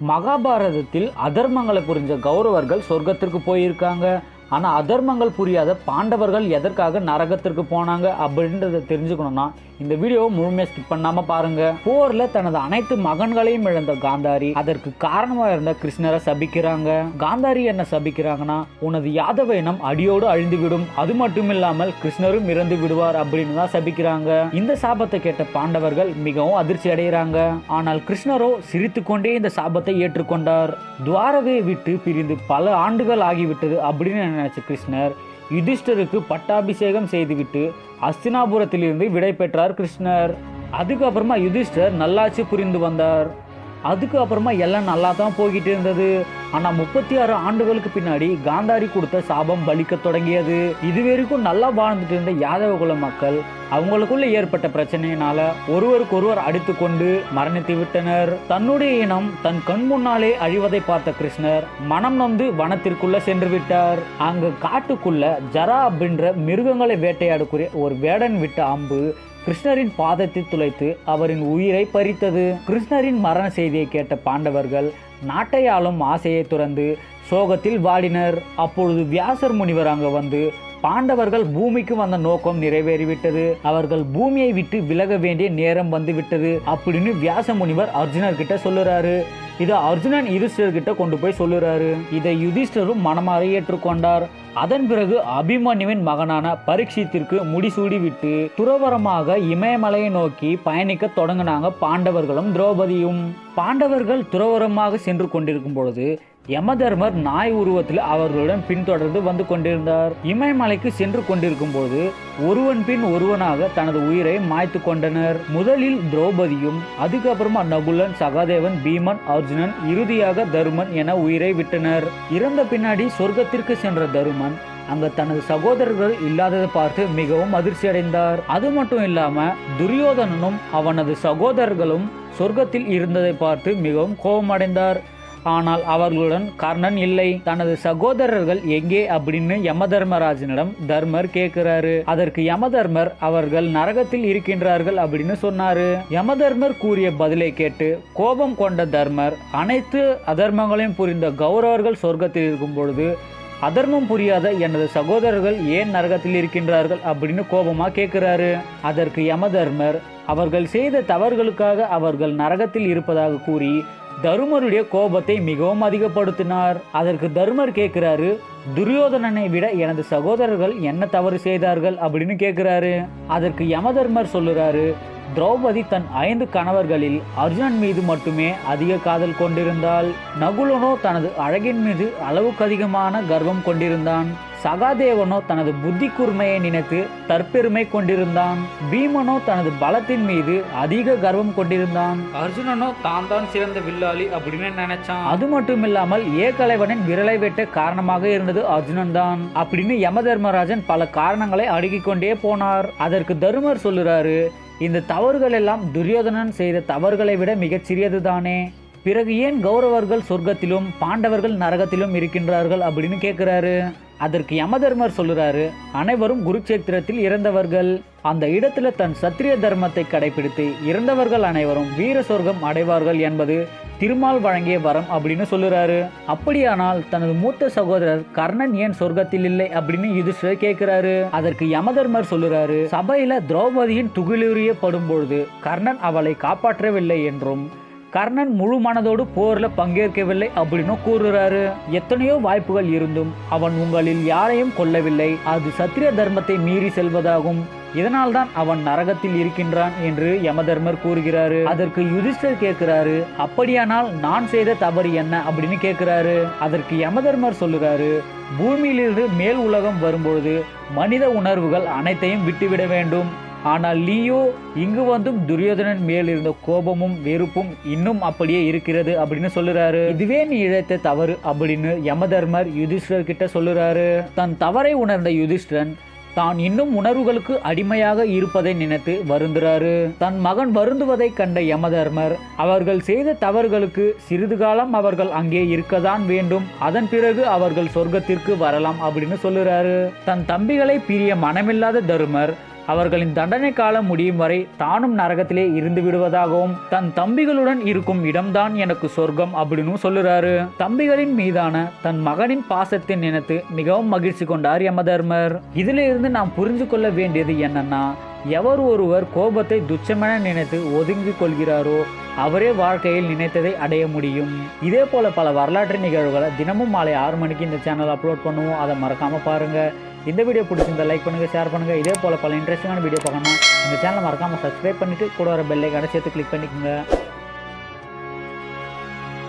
மகாபாரதத்தில் அதர்மங்களை புரிஞ்ச கௌரவர்கள் சொர்க்கத்திற்கு போயிருக்காங்க. ஆனால் அதர்மங்கள் புரியாத பாண்டவர்கள் எதற்காக நரகத்திற்கு போனாங்க அப்படின்றத தெரிஞ்சுக்கணும்னா இந்த வீடியோ முழுமையாக ஸ்கிப் பண்ணாமல் பாருங்க. போரில் தனது அனைத்து மகன்களையும் இழந்த காந்தாரி அதற்கு காரணமாக இருந்த கிருஷ்ணரை சபிக்கிறாங்க. காந்தாரி என்ன சபிக்கிறாங்கன்னா உனது யாதவ இனம் அடியோடு அழிந்துவிடும். அது மட்டும் இல்லாமல் கிருஷ்ணரும் இறந்து விடுவார் அப்படின்னு தான் சபிக்கிறாங்க. இந்த சாபத்தை கேட்ட பாண்டவர்கள் மிகவும் அதிர்ச்சி அடைகிறாங்க. ஆனால் கிருஷ்ணரோ சிரித்துக்கொண்டே இந்த சாபத்தை ஏற்றுக்கொண்டார். துவாரகையை விட்டு பிரிந்து பல ஆண்டுகள் ஆகிவிட்டது அப்படின்னு நினைச்ச கிருஷ்ணர் யுதிஷ்டருக்கு பட்டாபிஷேகம் செய்துவிட்டு அஸ்தினாபுரத்திலிருந்து விடை பெற்றார் கிருஷ்ணர். அதுக்கப்புறமா யுதிஷ்டர் நல்லாட்சி புரிந்து வந்தார். அதுக்கப்புறமா எல்லாம் நல்லா தான் போய்கிட்டு இருந்தது. ஆனால் முப்பத்தி ஆறு ஆண்டுகளுக்கு பின்னாடி காந்தாரி கொடுத்த சாபம் பலிக்க தொடங்கியது. இது வரைக்கும் நல்லா வாழ்ந்துட்டு இருந்த யாதவ குல மக்கள் அவங்களுக்குள்ள ஏற்பட்ட பிரச்சனையினால ஒருவருக்கொருவர் அடித்து கொண்டு மரணித்து விட்டனர். தன்னுடைய இனம் தன் கண் முன்னாலே அழிவதை பார்த்த கிருஷ்ணர் மனம் நொந்து வனத்திற்குள்ள சென்று விட்டார். அங்கு காட்டுக்குள்ள ஜரா அப்படின்ற மிருகங்களை வேட்டையாடக்கூடிய ஒரு வேடன் விட்ட அம்பு கிருஷ்ணரின் பாதத்தை துளைத்து அவரின் உயிரை பறித்தது. கிருஷ்ணரின் மரண செய்தியை கேட்ட பாண்டவர்கள் நாட்டை ஆளும் ஆசையை துறந்து சோகத்தில் வாடினர். அப்பொழுது வியாசர் முனிவர் அங்கு வந்து பாண்டவர்கள் பூமிக்கு வந்த நோக்கம் நிறைவேறிவிட்டது. அவர்கள் பூமியை விட்டு விலக வேண்டிய நேரம் வந்து விட்டது அப்படின்னு வியாச முனிவர் அர்ஜுனர் கிட்ட சொல்லுறாரு. இதை அர்ஜுனன் யுதிஷ்டர் கிட்ட கொண்டு போய் சொல்லுறாரு. இதை யுதிஷ்டரும் மனமாற ஏற்றுக்கொண்டார். அதன் பிறகு அபிமன்யுவின் மகனான பரீட்சித்திற்கு முடிசூடி விட்டு துறவரமாக இமயமலையை நோக்கி பயணிக்க தொடங்கினாங்க பாண்டவர்களும் திரௌபதியும். பாண்டவர்கள் துறவரமாக சென்று கொண்டிருக்கும் பொழுது யமதர்மர் நாய் உருவத்தில் அவர்களுடன் பின்தொடர்ந்து வந்து கொண்டிருந்தார். இமயமலைக்கு சென்று கொண்டிருக்கும் போது ஒருவன் பின் ஒருவனாக தனது உயிரை மாய்த்து கொண்டனர். முதலில் திரௌபதியும் அதுக்கப்புறமா நகுலன் சகாதேவன் பீமன் அர்ஜுனன் இறுதியாக தருமன் என உயிரை விட்டனர். இறந்த பின்னாடி சொர்க்கத்திற்கு சென்ற தருமன் அங்க தனது சகோதரர்கள் இல்லாததை பார்த்து மிகவும் அதிர்ச்சி அடைந்தார் அது மட்டும் இல்லாம துரியோதனனும் அவனது சகோதரர்களும் சொர்க்கத்தில் இருந்ததை பார்த்து மிகவும் கோபமடைந்தார். ஆனால் அவர்களுடன் கர்ணன் இல்லை. தனது சகோதரர்கள் எங்கே அப்படின்னு யமதர்மராஜனிடம் தர்மர் கேட்கிறாரு. அதற்கு யமதர்மர் அவர்கள் நரகத்தில் இருக்கின்றார்கள் அப்படின்னு சொன்னாரு. யமதர்மர் கூறிய பதிலை கேட்டு கோபம் கொண்ட தர்மர் அனைத்து அதர்மங்களையும் புரிந்த கௌரவர்கள் சொர்க்கத்தில் இருக்கும் பொழுது அதர்மம் புரியாத எனது சகோதரர்கள் ஏன் நரகத்தில் இருக்கின்றார்கள் அப்படின்னு கோபமா கேட்கிறாரு. அதற்கு யமதர்மர் அவர்கள் செய்த தவறுகளுக்காக அவர்கள் நரகத்தில் இருப்பதாக கூறி தருமருடைய கோபத்தை மிகவும் அதிகப்படுத்தினார். அதற்கு தருமர் கேட்கிறாரு துரியோதனனை விட எனது சகோதரர்கள் என்ன தவறு செய்தார்கள்? அப்படின்னு கேட்கிறாரு. அதற்கு யமதர்மர் சொல்லுறாரு திரௌபதி தன் ஐந்து கணவர்களில் அர்ஜுனன் மீது மட்டுமே அதிக காதல் கொண்டிருந்தாள். நகுலனோ தனது அழகின் மீது அளவுக்கு அதிகமான கர்வம் கொண்டிருந்தான். சகாதேவனோ தனது புத்தி கூர்மையை நினைத்து தற்பெருமை கொண்டிருந்தான். பீமனோ தனது பலத்தின் மீது அதிக கர்வம் கொண்டிருந்தான். அர்ஜுனனோ தான் தான் சிறந்த வில்லாளி அப்படின்னு நினைச்சான். அது மட்டும் இல்லாமல் ஏகலைவனின் விரலை வெட்ட காரணமாக இருந்தது அர்ஜுனன் தான். அப்படின்னு யமதர்மராஜன் பல காரணங்களை அடுக்கிக் கொண்டே போனார். அதற்கு தருமர் சொல்லுறாரு இந்த தவறுகள் எல்லாம் துரியோதனன் செய்த தவறுகளை விட மிகச் சிறியதுதானே பிறகு ஏன் கௌரவர்கள் சொர்க்கத்திலும் பாண்டவர்கள் நரகத்திலும் இருக்கின்றார்கள் அப்படின்னு கேட்கிறாரு அதற்கு யமதர்மர் சொல்லுறாரு அனைவரும் குருக்ஷேத்திரத்தில் இறந்தவர்கள். அந்த இடத்துல தன் சத்திரிய தர்மத்தை கடைபிடித்து இறந்தவர்கள் அனைவரும் வீர சொர்க்கம் அடைவார்கள் என்பது திருமால் வழங்கிய வரம் அப்படின்னு சொல்லுறாரு. அப்படியானால் தனது மூத்த சகோதரர் கர்ணன் ஏன் சொர்க்கத்தில் இல்லை அப்படின்னு யுதிஷ்டர் கேட்கிறாரு. அதற்கு யமதர்மர் சொல்லுறாரு சபையில திரௌபதியின் துகிலுரியப்படும் பொழுது கர்ணன் அவளை காப்பாற்றவில்லை என்றும் கர்ணன் முழு மனதோடு போர்ல பங்கேற்கவில்லை அப்படின்னு கூறுறாரு. எத்தனையோ வாய்ப்புகள் இருந்தும் அவன் உங்களில் யாரையும் கொல்லவில்லை. அது சத்திரிய தர்மத்தை மீறி செல்வதாகும். இதனால்தான் அவன் நரகத்தில் இருக்கின்றான் என்று யமதர்மர் கூறுகிறாரு. அதற்கு யுதிஷ்டர் கேட்கிறாரு அப்படியானால் நான் செய்த தவறு என்ன? அப்படின்னு கேட்கிறாரு. அதற்கு யமதர்மர் சொல்லுகிறாரு பூமியிலிருந்து மேல் உலகம் வரும்பொழுது மனித உணர்வுகள் அனைத்தையும் விட்டுவிட வேண்டும். ஆனால் லியோ இங்கு வந்தும் துரியோதனன் மேல் இருந்த கோபமும் வெறுப்பும் இன்னும் அப்படியே இருக்கிறது அப்படின்னு சொல்லுறாரு. இதுவே நீ இழைத்த தவறு அப்படின்னு யமதர்மர் யுதிஷ்டர் கிட்ட சொல்லுறாரு. தன் தவறை உணர்ந்த யுதிஷ்டன் தான் இன்னும் உணர்வுகளுக்கு அடிமையாக இருப்பதை நினைத்து வருந்துறாரு. தன் மகன் வருந்துவதை கண்ட யமதர்மர் அவர்கள் செய்த தவறுகளுக்கு சிறிது காலம் அவர்கள் அங்கே இருக்கதான் வேண்டும். அதன் பிறகு அவர்கள் சொர்க்கத்திற்கு வரலாம் அப்படின்னு சொல்லுறாரு. தன் தம்பிகளை பிரிய மனமில்லாத தருமர் அவர்களின் தண்டனை காலம் முடியும் வரை தானும் நரகத்திலே இருந்து விடுவதாகவும் தன் தம்பிகளுடன் இருக்கும் இடம்தான் எனக்கு சொர்க்கம் அப்படின்னு சொல்லுறாரு. தம்பிகளின் மீதான தன் மகனின் பாசத்தை நினைத்து மிகவும் மகிழ்ச்சி கொண்டார் யமதர்மர். இதிலிருந்து நாம் புரிந்து கொள்ள வேண்டியது என்னன்னா எவர் ஒருவர் கோபத்தை துச்சமென நினைத்து ஒதுங்கிக் கொள்கிறாரோ அவரே வாழ்க்கையில் நினைத்ததை அடைய முடியும். இதே போல பல வரலாற்று நிகழ்வுகளை தினமும் மாலை ஆறு மணிக்கு இந்த சேனல் அப்லோட் பண்ணுவோம். அதை மறக்காம பாருங்க. இந்த வீடியோ பிடிச்சிருந்தா லைக் பண்ணுங்க ஷேர் பண்ணுங்க. இதே போல பல இன்ட்ரெஸ்டிங்கான வீடியோ பார்க்கணும் இந்த சேனலை மறக்காம சப்ஸ்கிரைப் பண்ணிட்டு கூட வர பெல்லை சேர்த்து கிளிக் பண்ணிக்கோங்க.